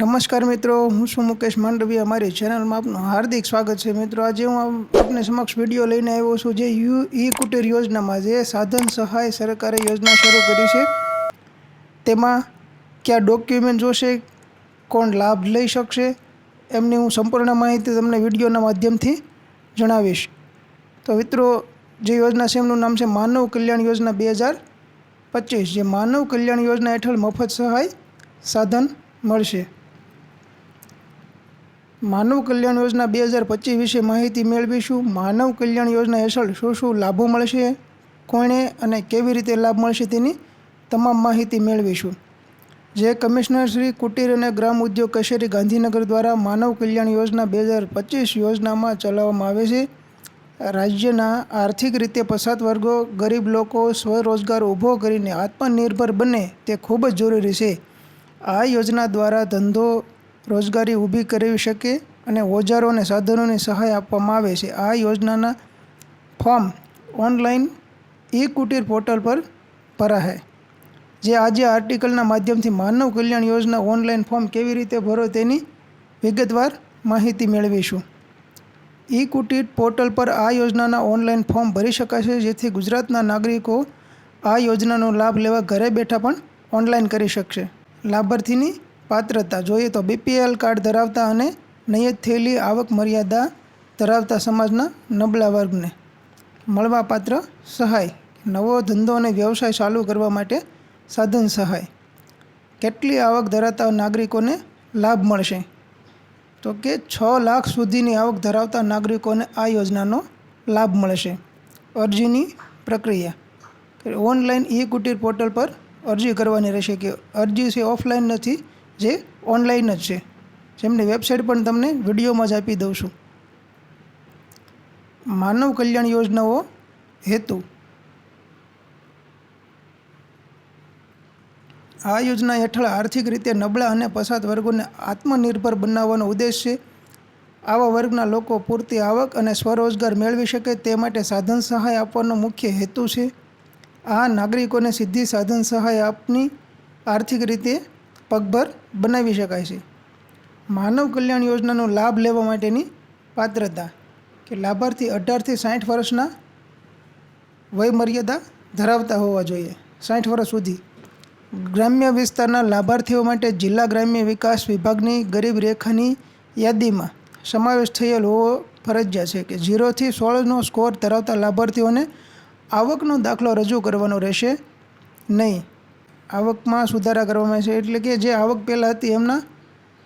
નમસ્કાર મિત્રો, હું છું મુકેશ માંડવી અમારી ચેનલમાં આપનું હાર્દિક સ્વાગત છે. મિત્રો, આજે હું આપ- આપને સમક્ષ વીડિયો લઈને આવ્યો છું જે યુ, ઈ કુટીર યોજનામાં જે સાધન સહાય સરકારે યોજના શરૂ કરી છે. તેમાં કયા ડોક્યુમેન્ટ જોશે, કોણ લાભ લઈ શકશે, એમની હું સંપૂર્ણ માહિતી તમને વિડીયોના માધ્યમથી જણાવીશ. તો મિત્રો, જે યોજના છે, એમનું નામ છે માનવ કલ્યાણ યોજના બે હજાર પચીસ. જે માનવ કલ્યાણ યોજના હેઠળ મફત સહાય સાધન મળશે. માનવ કલ્યાણ યોજના બે હજાર પચીસ વિશે માહિતી મેળવીશું. માનવ કલ્યાણ યોજના હેઠળ શું શું લાભો મળશે, કોણે અને કેવી રીતે લાભ મળશે તેની તમામ માહિતી મેળવીશું. જે કમિશનર શ્રી કુટીર અને ગ્રામ ઉદ્યોગ કચેરી ગાંધીનગર દ્વારા માનવ કલ્યાણ યોજના બે હજાર પચીસ યોજનામાં ચલાવવામાં આવે છે. રાજ્યના આર્થિક રીતે પછાત વર્ગો, ગરીબ લોકો, સ્વરોજગાર ઊભો કરીને આત્મનિર્ભર બને તે ખૂબ જ જરૂરી છે. આ યોજના દ્વારા ધંધો રોજગારી ઊભી કરી શકે અને ઓજારો અને સાધનોની સહાય આપવામાં આવે છે. આ યોજનાના form online e Kutir portal પર ભરાશે. જે આજે આર્ટિકલના માધ્યમથી માનવ કલ્યાણ યોજના ઓનલાઈન ફોર્મ કેવી રીતે ભરો તેની વિગતવાર માહિતી મેળવીશું. ઈ કુટીર પોર્ટલ પર આ યોજનાના ઓનલાઈન ફોર્મ ભરી શકાશે, જેથી ગુજરાતના નાગરિકો આ યોજનાનો લાભ લેવા ઘરે બેઠા પણ ઓનલાઈન કરી શકશે. લાભાર્થીની પાત્રતા જોઈએ તો બીપીએલ કાર્ડ ધરાવતા અને નિયત થયેલી આવક મર્યાદા ધરાવતા સમાજના નબળા વર્ગને મળવાપાત્ર સહાય. નવો ધંધો અને વ્યવસાય ચાલુ કરવા માટે સાધન સહાય. કેટલી આવક ધરાવતા નાગરિકોને લાભ મળશે? તો કે છ લાખ સુધીની આવક ધરાવતા નાગરિકોને આ યોજનાનો લાભ મળશે. અરજીની પ્રક્રિયા. ઓનલાઈન ઈ કુટીર પોર્ટલ પર અરજી કરવાની રહેશે કે અરજી છે ઓફલાઈન નથી જે ઓનલાઈન જ છે. જેમની વેબસાઇટ પણ તમને વિડીયોમાં જ આપી દઉં છું. માનવ કલ્યાણ યોજનાઓ હેતુ. આ યોજના હેઠળ આર્થિક રીતે નબળા અને પછાત વર્ગોને આત્મનિર્ભર બનાવવાનો ઉદ્દેશ છે. આવા વર્ગના લોકો પૂરતી આવક અને સ્વરોજગાર મેળવી શકે તે માટે સાધન સહાય આપવાનો મુખ્ય હેતુ છે. આ નાગરિકોને સીધી સાધન સહાય આપની આર્થિક રીતે પગભર બનાવી શકાય છે. માનવ કલ્યાણ યોજનાનો લાભ લેવા માટેની પાત્રતા કે લાભાર્થી અઢારથી સાઠ વર્ષના વયમર્યાદા ધરાવતા હોવા જોઈએ. સાઠ વર્ષ સુધી ગ્રામ્ય વિસ્તારના લાભાર્થીઓ માટે જિલ્લા ગ્રામ્ય વિકાસ વિભાગની ગરીબ રેખાની યાદીમાં સમાવેશ થયેલ હોવો ફરજિયાત છે કે ઝીરોથી સોળનો સ્કોર ધરાવતા લાભાર્થીઓને આવકનો દાખલો રજૂ કરવાનો રહેશે નહીં. આવકમાં સુધારા કરવામાં આવશે એટલે કે જે આવક પહેલાં હતી એમના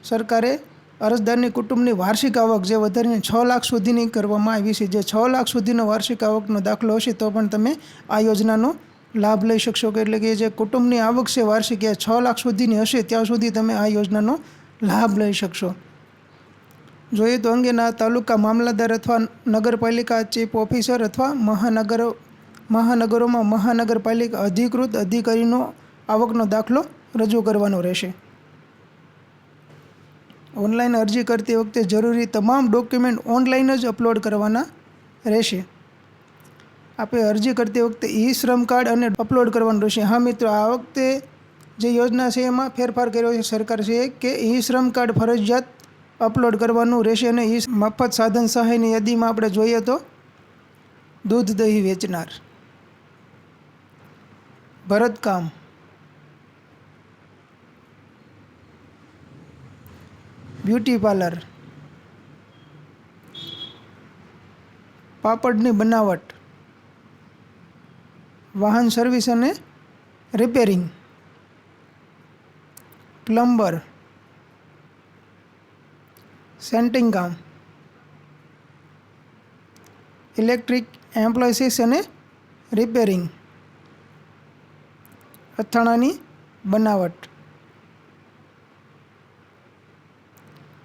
સરકારે અરજદારની કુટુંબની વાર્ષિક આવક જે વધારીને છ લાખ સુધીની કરવામાં આવી છે. જે છ લાખ સુધીનો વાર્ષિક આવકનો દાખલો હશે તો પણ તમે આ યોજનાનો લાભ લઈ શકશો. કે એટલે કે જે કુટુંબની આવક છે વાર્ષિક એ છ લાખ સુધીની હશે ત્યાં સુધી તમે આ યોજનાનો લાભ લઈ શકશો. જોઈએ તો અંગેના તાલુકા મામલતદાર અથવા નગરપાલિકા ચીફ ઓફિસર અથવા મહાનગરો, મહાનગરોમાં મહાનગરપાલિકા અધિકૃત અધિકારીનો આવકનો દાખલો રજૂ કરવાનો રહેશે. ઓનલાઈન અરજી કરતી વખતે જરૂરી તમામ ડોક્યુમેન્ટ ઓનલાઈન જ અપલોડ કરવાના રહેશે. આપણે અરજી કરતી વખતે ઈ શ્રમ કાર્ડ અને અપલોડ કરવાનું રહેશે. હા મિત્રો, આ વખતે જે યોજના છે એમાં ફેરફાર કર્યો છે સરકાર છે કે ઈ શ્રમ કાર્ડ ફરજિયાત અપલોડ કરવાનું રહેશે અને ઈ મફત સાધન સહાયની યાદીમાં આપણે જોઈએ તો દૂધ દહીં વેચનાર. ભરતકામ બ્યુટી પાર્લર પાપડની બનાવટ વાહન સર્વિસ અને રિપેરિંગ પ્લમ્બર સેન્ટિંગ કામ ઇલેક્ટ્રિક એમ્પ્લોયસીસ અને રિપેરિંગ અથાણાની બનાવટ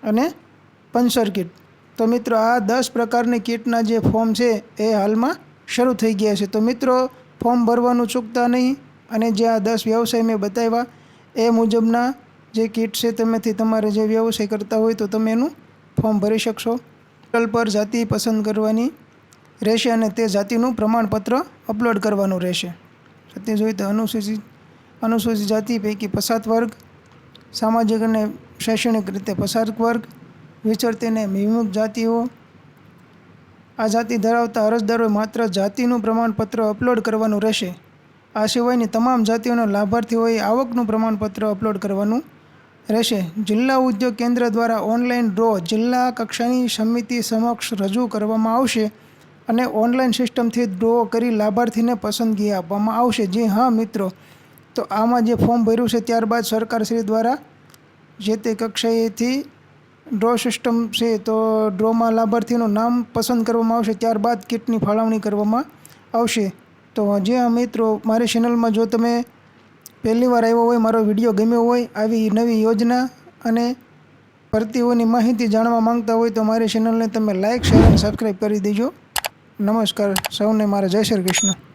અને પંચર કીટ. તો મિત્રો, આ દસ પ્રકારની કીટના જે ફોર્મ છે, એ હાલમાં શરૂ થઈ ગયા છે. તો મિત્રો, ફોર્મ ભરવાનું ચૂકતા નહીં અને જે આ દસ વ્યવસાય મેં બતાવ્યા, એ મુજબના જે કીટ છે, તેમાંથી તમારે જે વ્યવસાય કરતા હોય, તો તમે એનું ફોર્મ ભરી શકશો. પોર્ટલ પર જાતિ પસંદ કરવાની રહેશે અને તે જાતિનું પ્રમાણપત્ર અપલોડ કરવાનું રહેશે. અત્યારે જોઈએ તો અનુસૂચિત અનુસૂચિત જાતિ પૈકી પસાત વર્ગ, સામાજિક અને શૈક્ષણિક રીતે પસાર વર્ગ વિચરતીને વિમુખ જાતિઓ. આ જાતિ ધરાવતા અરજદારોએ માત્ર જાતિનું પ્રમાણપત્ર અપલોડ કરવાનું રહેશે. આ સિવાયની તમામ જાતિઓના લાભાર્થીઓએ આવકનું પ્રમાણપત્ર અપલોડ કરવાનું રહેશે. જિલ્લા ઉદ્યોગ કેન્દ્ર દ્વારા ઓનલાઈન ડ્રો જિલ્લા કક્ષાની સમિતિ સમક્ષ રજૂ કરવામાં આવશે અને ઓનલાઈન સિસ્ટમથી ડ્રો કરી લાભાર્થીને પસંદગી આપવામાં આવશે. જી હા, મિત્રો. તો આમાં જે ફોર્મ ભર્યું છે, ત્યારબાદ સરકારશ્રી દ્વારા જે તે કક્ષાએથી ડ્રો સિસ્ટમ છે તો ડ્રોમાં લાભાર્થીનું નામ પસંદ કરવામાં આવશે. ત્યારબાદ કીટની ફાળવણી કરવામાં આવશે. તો જે મિત્રો મારી ચેનલમાં જો તમે પહેલી વાર આવ્યો હોય, મારો વીડિયો ગમ્યો હોય, આવી નવી યોજના અને ભરતીઓની માહિતી જાણવા માંગતા હોય તો મારી ચેનલને તમે લાઇક શેર અને સબસ્ક્રાઈબ કરી દેજો. નમસ્કાર, સૌને મારા જય શ્રી કૃષ્ણ.